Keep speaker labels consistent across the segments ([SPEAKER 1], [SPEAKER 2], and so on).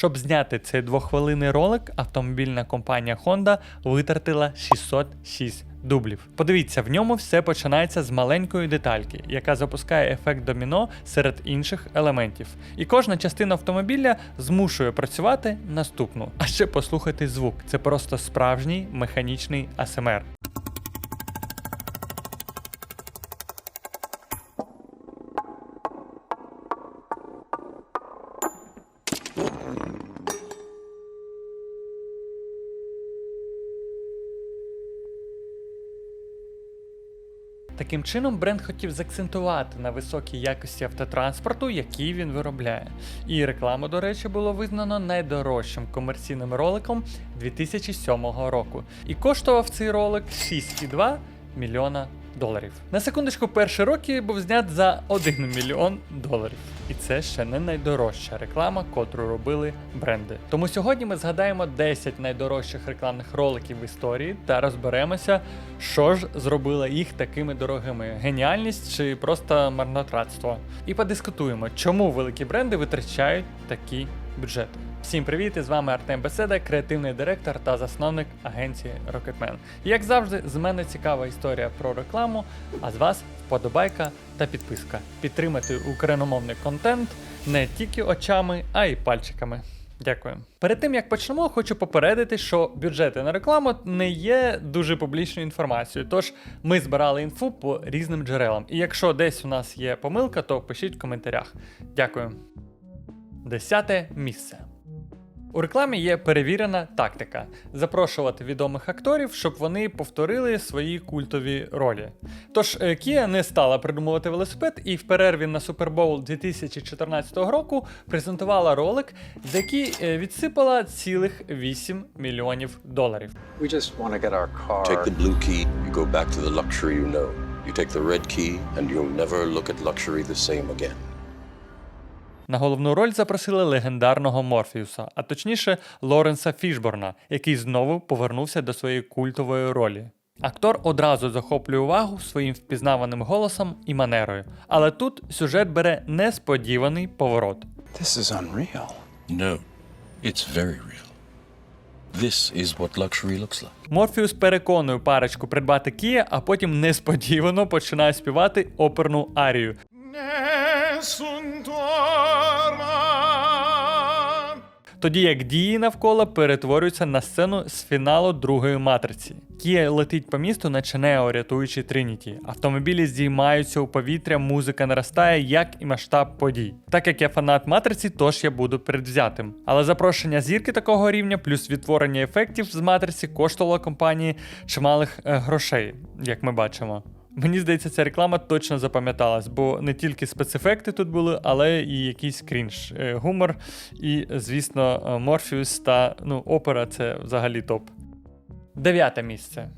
[SPEAKER 1] Щоб зняти цей двоххвилинний ролик, автомобільна компанія Honda витратила 606 дублів. Подивіться, в ньому все починається з маленької детальки, яка запускає ефект доміно серед інших елементів. І кожна частина автомобіля змушує працювати наступну. А ще послухайте звук. Це просто справжній механічний АСМР. Таким чином, бренд хотів заакцентувати на високій якості автотранспорту, який він виробляє. І реклама, до речі, було визнано найдорожчим комерційним роликом 2007 року. І коштував цей ролик 6,2 мільйона доларів. На секундочку, перші роки був знят за 1 мільйон доларів. І це ще не найдорожча реклама, котру робили бренди. Тому сьогодні ми згадаємо 10 найдорожчих рекламних роликів в історії та розберемося, що ж зробило їх такими дорогими: геніальність чи просто марнотратство. І подискутуємо, чому великі бренди витрачають такі бюджети. Всім привіт! І з вами Артем Беседа, креативний директор та засновник агенції Rocketman. Як завжди, з мене цікава історія про рекламу, а з вас вподобайка та підписка. Підтримати україномовний контент не тільки очами, а й пальчиками. Дякую. Перед тим як почнемо, хочу попередити, що бюджети на рекламу не є дуже публічною інформацією. Тож ми збирали інфу по різним джерелам. І якщо десь у нас є помилка, то пишіть в коментарях. Дякую. Десяте місце. У рекламі є перевірена тактика запрошувати відомих акторів, щоб вони повторили свої культові ролі. Тож е, Kia не стала придумувати велосипед і в перерві на Супербоул 2014 року презентувала ролик, за який е, відсипала цілих 8 мільйонів доларів.
[SPEAKER 2] We just want to get our car.
[SPEAKER 3] Take the blue key, you go back to the luxury you know. You take the red key, and you'll never look at luxury the same again.
[SPEAKER 1] На головну роль запросили легендарного Морфіуса, а точніше Лоренса Фішборна, який знову повернувся до своєї культової ролі. Актор одразу захоплює увагу своїм впізнаваним голосом і манерою, але тут сюжет бере несподіваний поворот.
[SPEAKER 2] This is unreal.
[SPEAKER 3] No, it's very real. This is what luxury looks like.
[SPEAKER 1] Морфіус переконує парочку придбати Кія, а потім несподівано починає співати оперну арію. Тоді як дії навколо перетворюються на сцену з фіналу другої матриці. Кія летить по місту, наче Нео, рятуючи Трініті. Автомобілі здіймаються у повітря, музика наростає, як і масштаб подій. Так як я фанат матриці, тож я буду передвзятим. Але запрошення зірки такого рівня, плюс відтворення ефектів з матриці коштувало компанії чималих е, грошей, як ми бачимо. Мені здається, ця реклама точно запам'яталась, бо не тільки спецефекти тут були, але і якийсь крінж, е, гумор, і, звісно, е, Морфіус та ну, опера це взагалі топ. Дев'яте місце.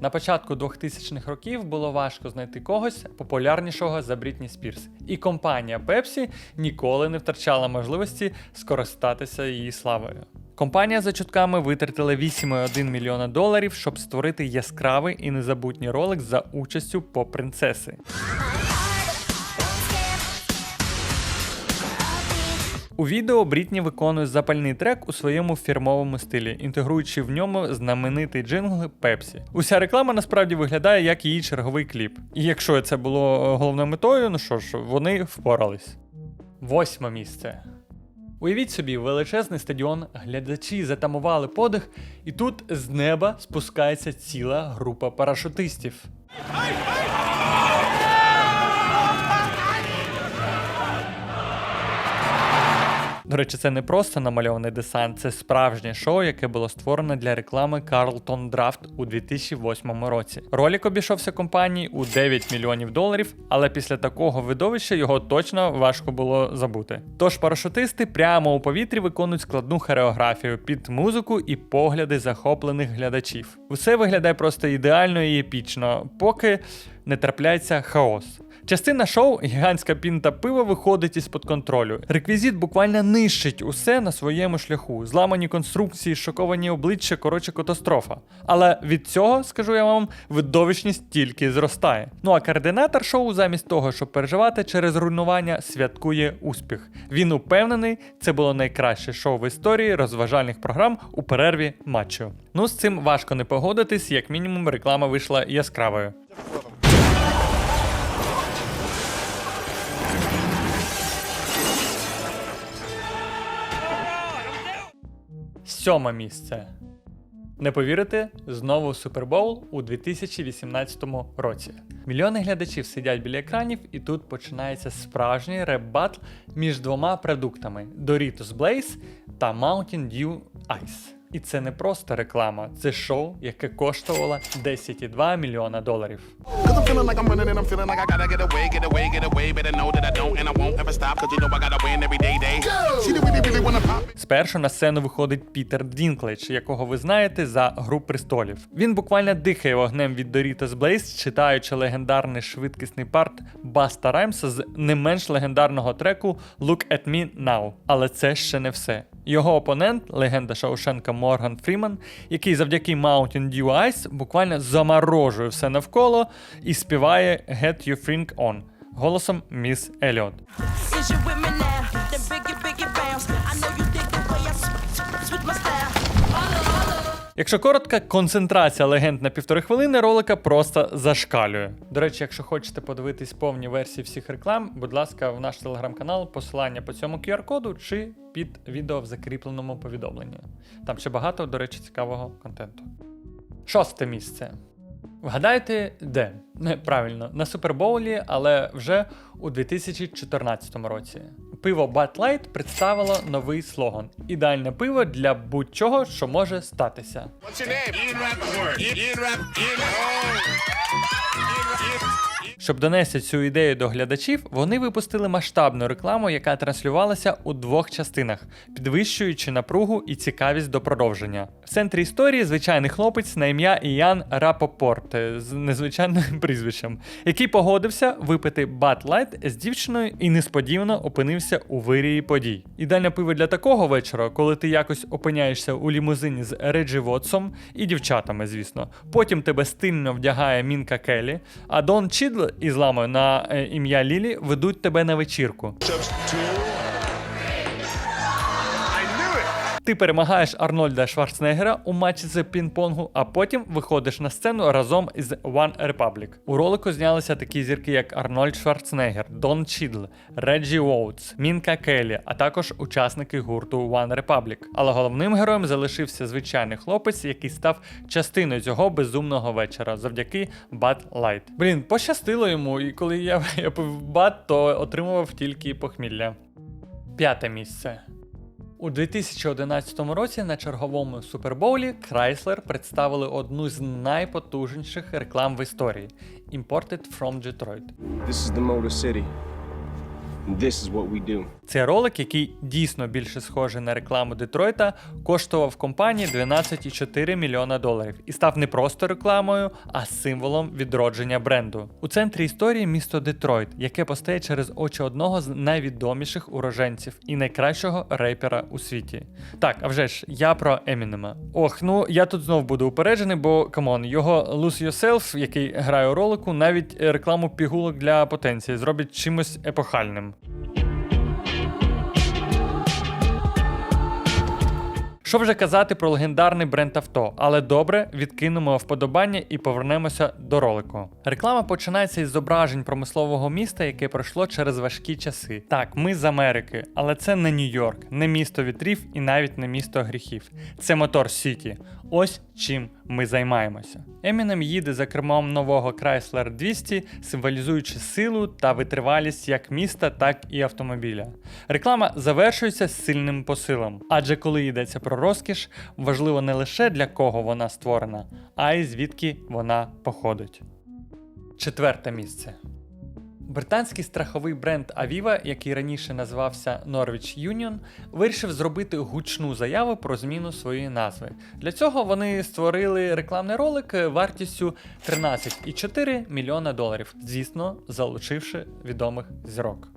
[SPEAKER 1] На початку 2000-х років було важко знайти когось популярнішого за Брітні Спірс, і компанія Pepsi ніколи не втрачала можливості скористатися її славою. Компанія за чутками витратила 8,1 мільйона доларів, щоб створити яскравий і незабутній ролик за участю поп-принцеси. У відео Брітні виконує запальний трек у своєму фірмовому стилі, інтегруючи в ньому знаменитий джингл Пепсі. Уся реклама насправді виглядає як її черговий кліп. І якщо це було головною метою, ну що ж, вони впорались. Восьме місце. Уявіть собі, величезний стадіон, глядачі затамували подих, і тут з неба спускається ціла група парашутистів. До речі, це не просто намальований десант, це справжнє шоу, яке було створено для реклами Carlton Draft у 2008 році. Ролик обійшовся компанії у 9 мільйонів доларів, але після такого видовища його точно важко було забути. Тож парашутисти прямо у повітрі виконують складну хореографію під музику і погляди захоплених глядачів. Усе виглядає просто ідеально і епічно, поки. Не трапляється хаос. Частина шоу гігантська пінта пива виходить із-під контролю. Реквізит буквально нищить усе на своєму шляху. Зламані конструкції, шоковані обличчя, коротше, катастрофа. Але від цього, скажу я вам, видовищність тільки зростає. Ну а координатор шоу, замість того, щоб переживати через руйнування, святкує успіх. Він упевнений, це було найкраще шоу в історії розважальних програм у перерві матчу. Ну з цим важко не погодитись, як мінімум реклама вийшла яскравою. Сьоме місце. Не повірите, знову Супербоул у 2018 році. Мільйони глядачів сидять біля екранів, і тут починається справжній реп-батл між двома продуктами: Doritos Blaze та Mountain Dew Ice. І це не просто реклама, це шоу, яке коштувало 10,2 мільйона доларів. Спершу на сцену виходить Пітер Дінкледж, якого ви знаєте за Гру престолів. Він буквально дихає вогнем від Doritos Blaze, читаючи легендарний швидкісний парт Баста Раймса з не менш легендарного треку Look at Me Now. Але це ще не все. Його опонент, легенда Шаушенка Морган Фріман, який завдяки Mountain Dew Ice буквально заморожує все навколо і співає Get Your Freak On голосом Міс Еліот. Якщо коротко, концентрація легенд на півтори хвилини ролика просто зашкалює. До речі, якщо хочете подивитись повні версії всіх реклам, будь ласка, в наш телеграм-канал, посилання по цьому QR-коду чи під відео в закріпленому повідомленні. Там ще багато, до речі, цікавого контенту. Шосте місце. Вгадайте, де? Правильно, на Супербоулі, але вже у 2014 році. Пиво Bud Light представило новий слоган: ідеальне пиво для будь-чого, що може статися.
[SPEAKER 4] What's your name? Ian Rappaport. Ian, Rappaport. Ian. Oh.
[SPEAKER 1] Щоб донести цю ідею до глядачів, вони випустили масштабну рекламу, яка транслювалася у двох частинах, підвищуючи напругу і цікавість до продовження. В центрі історії звичайний хлопець на ім'я Іян Рапопорт е, з незвичайним прізвищем, який погодився випити Light з дівчиною і несподівано опинився у вирії подій. Ідеальне пиво для такого вечора, коли ти якось опиняєшся у лімузині з Реджі Вотсом і дівчатами, звісно. Потім тебе стильно вдягає Мінка Келлі, а Дон Чідл із ламою на е, ім'я Лілі ведуть тебе на вечірку. Ти перемагаєш Арнольда Шварценеггера у матчі з пінг-понгу, а потім виходиш на сцену разом із One Republic. У ролику знялися такі зірки, як Арнольд Шварценеггер, Дон Чідл, Реджі Воутс, Мінка Келлі, а також учасники гурту One Republic. Але головним героєм залишився звичайний хлопець, який став частиною цього безумного вечора завдяки Bud Light. Блін, пощастило йому, і коли я, я пив бат, то отримував тільки похмілля. П'яте місце. У 2011 році на черговому супербоулі Chrysler представили одну з найпотужніших реклам в історії Imported from Detroit.
[SPEAKER 5] This is the Motor City. This is what we do.
[SPEAKER 1] Це ролик, який дійсно більше схожий на рекламу Детройта, коштував компанії 12,4 мільйона доларів і став не просто рекламою, а символом відродження бренду. У центрі історії місто Детройт, яке постає через очі одного з найвідоміших уроженців і найкращого рейпера у світі. Так, а вже ж, я про Емінема. Ох, ну я тут знов буду упереджений, бо камон, його Lose Yourself, який грає у ролику, навіть рекламу пігулок для потенції зробить чимось епохальним. Що вже казати про легендарний бренд авто, але добре, відкинемо вподобання і повернемося до ролику. Реклама починається із зображень промислового міста, яке пройшло через важкі часи. Так, ми з Америки, але це не Нью-Йорк, не місто вітрів і навіть не місто гріхів. Це Мотор Сіті. Ось чим ми займаємося. Емінем їде за кермом нового Chrysler 200, символізуючи силу та витривалість як міста, так і автомобіля. Реклама завершується сильним посилом, адже коли йдеться про розкіш, важливо не лише для кого вона створена, а й звідки вона походить. Четверте місце. Британський страховий бренд Aviva, який раніше називався Norwich Union, вирішив зробити гучну заяву про зміну своєї назви. Для цього вони створили рекламний ролик вартістю 13,4 мільйона доларів, звісно, залучивши відомих зірок.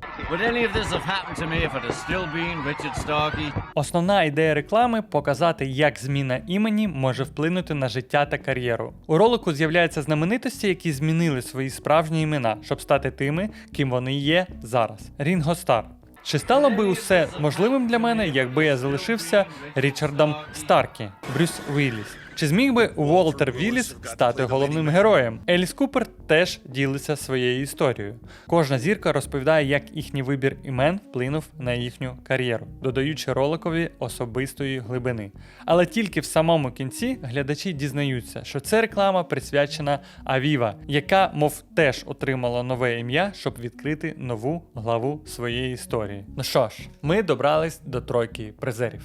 [SPEAKER 1] Основна ідея реклами показати, як зміна імені може вплинути на життя та кар'єру. У ролику з'являються знаменитості, які змінили свої справжні імена, щоб стати тими, ким вони є зараз. Рінго Стар. Чи стало би усе можливим для мене, якби я залишився Річардом Старкі, Брюс Вілліс? Чи зміг би Уолтер Вілліс стати головним героєм? Еліс Купер теж ділиться своєю історією. Кожна зірка розповідає, як їхній вибір імен вплинув на їхню кар'єру, додаючи роликові особистої глибини. Але тільки в самому кінці глядачі дізнаються, що це реклама присвячена Авіва, яка, мов теж отримала нове ім'я, щоб відкрити нову главу своєї історії. Ну що ж, ми добрались до тройки призерів.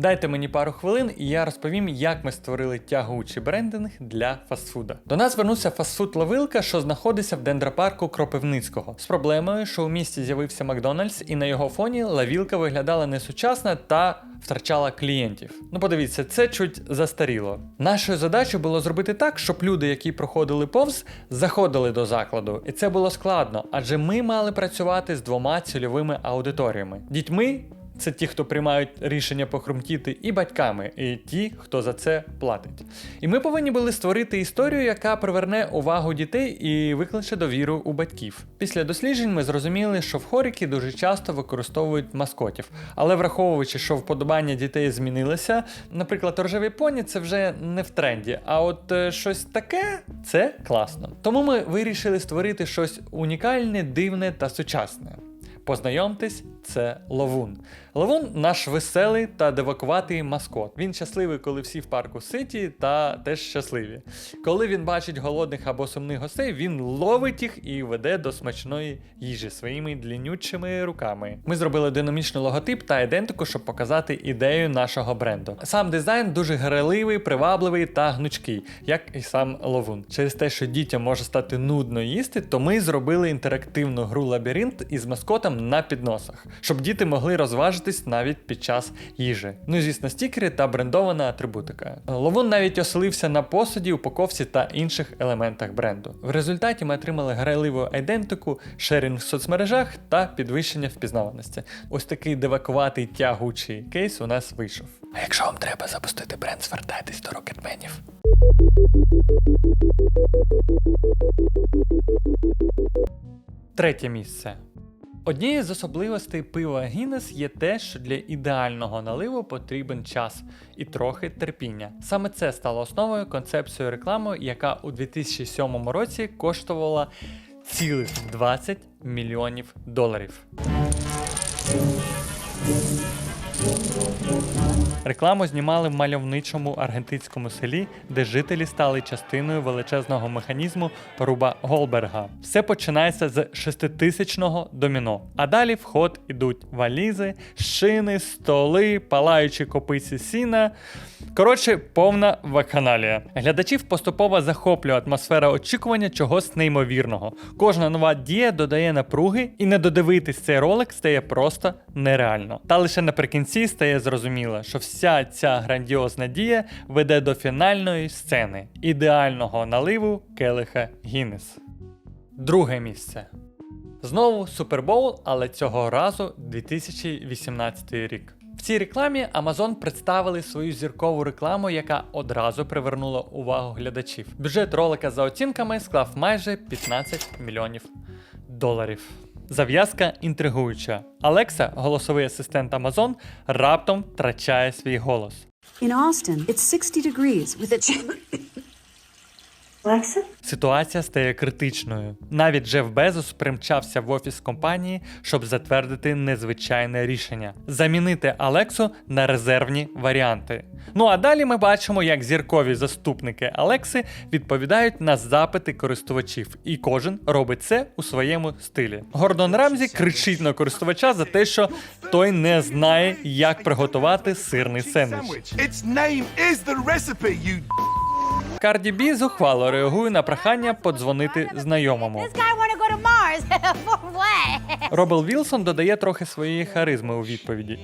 [SPEAKER 1] Дайте мені пару хвилин, і я розповім, як ми створили тягучий брендинг для фастфуда. До нас звернувся фастфуд Лавилка, що знаходиться в дендропарку Кропивницького, з проблемою, що у місті з'явився Макдональдс, і на його фоні лавілка виглядала несучасно та втрачала клієнтів. Ну подивіться, це чуть застаріло. Нашою задачею було зробити так, щоб люди, які проходили повз, заходили до закладу. І це було складно, адже ми мали працювати з двома цільовими аудиторіями: дітьми. Це ті, хто приймають рішення похрумтіти, і батьками, і ті, хто за це платить. І ми повинні були створити історію, яка приверне увагу дітей і викличе довіру у батьків. Після досліджень ми зрозуміли, що в хоріки дуже часто використовують маскотів. Але враховуючи, що вподобання дітей змінилося, наприклад, рожеві поні це вже не в тренді. А от е, щось таке це класно. Тому ми вирішили створити щось унікальне, дивне та сучасне. Познайомтесь, це Ловун. Ловун наш веселий та девакуватий маскот. Він щасливий, коли всі в парку ситі та теж щасливі. Коли він бачить голодних або сумних гостей, він ловить їх і веде до смачної їжі своїми длінючими руками. Ми зробили динамічний логотип та ідентику, щоб показати ідею нашого бренду. Сам дизайн дуже граливий, привабливий та гнучкий, як і сам Ловун. Через те, що дітям може стати нудно їсти, то ми зробили інтерактивну гру лабіринт із маскотом на підносах, щоб діти могли розважитись навіть під час їжі. Ну і звісно, стікери та брендована атрибутика. Ловун навіть оселився на посуді, упаковці та інших елементах бренду. В результаті ми отримали грайливу ідентику, шерінг в соцмережах та підвищення впізнаваності. Ось такий девакуватий тягучий кейс у нас вийшов. А якщо вам треба запустити бренд, звертайтесь до рокетменів. Третє місце. Однією з особливостей пива Гіннес є те, що для ідеального наливу потрібен час і трохи терпіння. Саме це стало основою концепцію реклами, яка у 2007 році коштувала цілих 20 мільйонів доларів. Рекламу знімали в мальовничому аргентинському селі, де жителі стали частиною величезного механізму Руба Голберга. Все починається з шеститисячного доміно. А далі в ход ідуть валізи, шини, столи, палаючі копиці сіна. Коротше, повна вакханалія. Глядачів поступово захоплює атмосфера очікування чогось неймовірного. Кожна нова дія додає напруги, і не додивитись цей ролик стає просто нереально. Та лише наприкінці стає зрозуміло, що вся ця грандіозна дія веде до фінальної сцени ідеального наливу келиха Гіннес. Друге місце. Знову Супербоул, але цього разу 2018 рік. В цій рекламі Amazon представили свою зіркову рекламу, яка одразу привернула увагу глядачів. Бюджет ролика за оцінками склав майже 15 мільйонів доларів. Зав'язка інтригуюча. Алекса, голосовий асистент Amazon, раптом втрачає свій голос.
[SPEAKER 6] In Austin, it's 60 degrees with a. Alexa?
[SPEAKER 1] Ситуація стає критичною. Навіть Джеф Безос примчався в офіс компанії, щоб затвердити незвичайне рішення замінити Алексу на резервні варіанти. Ну а далі ми бачимо, як зіркові заступники Алекси відповідають на запити користувачів, і кожен робить це у своєму стилі. Гордон Рамзі кричить на користувача за те, що той не знає, як приготувати сирний сендвіч.
[SPEAKER 4] Its name is the recipe, you
[SPEAKER 1] Карді Бі зухвало реагує на прохання подзвонити знайомому. Робел Вілсон додає трохи своєї харизми у відповіді.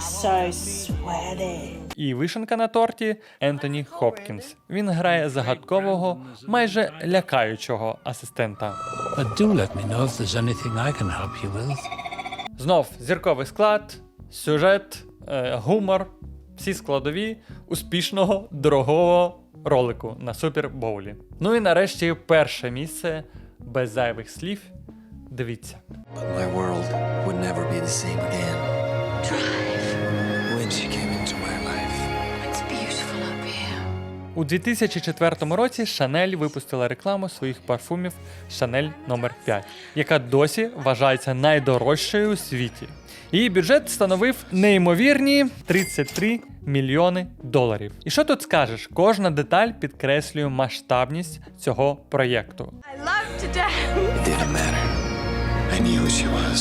[SPEAKER 7] So so.
[SPEAKER 1] І вишенка на торті Ентоні Хопкінс. Він грає загадкового, майже лякаючого асистента. Знов зірковий склад, сюжет, е, гумор, всі складові успішного дорогого ролику на супербоулі. Ну і нарешті перше місце без зайвих слів. Дивіться. У 2004 році Шанель випустила рекламу своїх парфумів Шанель номер 5 яка досі вважається найдорожчою у світі. Її бюджет становив неймовірні 33 мільйони доларів. І що тут скажеш? Кожна деталь підкреслює масштабність цього проєкту.
[SPEAKER 8] I love to death.
[SPEAKER 2] It didn't matter. I knew she was.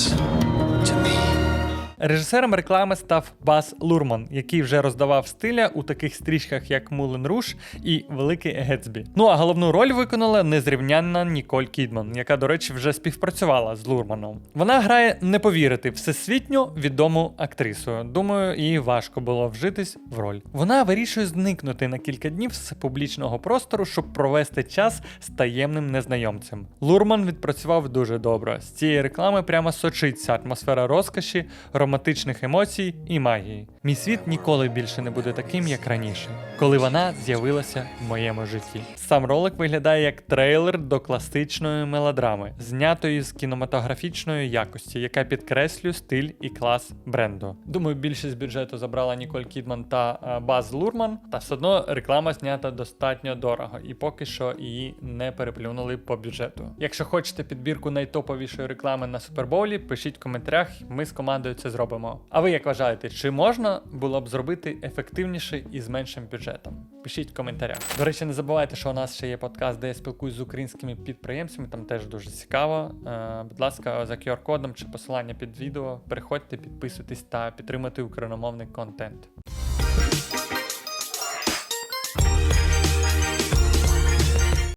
[SPEAKER 2] To me.
[SPEAKER 1] Режисером реклами став Бас Лурман, який вже роздавав стиля у таких стрічках, як Мулен Руш і Великий Гетсбі. Ну а головну роль виконала незрівнянна Ніколь Кідман, яка, до речі, вже співпрацювала з Лурманом. Вона грає не повірити всесвітньо відому актрису. Думаю, їй важко було вжитись в роль. Вона вирішує зникнути на кілька днів з публічного простору, щоб провести час з таємним незнайомцем. Лурман відпрацював дуже добре. З цієї реклами прямо сочиться атмосфера розкоші, романтичних емоцій і магії. Мій світ ніколи більше не буде таким, як раніше, коли вона з'явилася в моєму житті. Сам ролик виглядає як трейлер до класичної мелодрами, знятої з кінематографічної якості, яка підкреслює стиль і клас бренду. Думаю, більшість бюджету забрала Ніколь Кідман та е, Баз Лурман, та все одно реклама знята достатньо дорого, і поки що її не переплюнули по бюджету. Якщо хочете підбірку найтоповішої реклами на Супербоулі, пишіть в коментарях, ми з командою це зробимо. А ви як вважаєте, чи можна було б зробити ефективніше і з меншим бюджетом? Пишіть в коментарях. До речі, не забувайте, що у нас ще є подкаст, де я спілкуюсь з українськими підприємцями. Там теж дуже цікаво. Е, будь ласка, за QR-кодом чи посилання під відео. Переходьте, підписуйтесь та підтримуйте україномовний контент.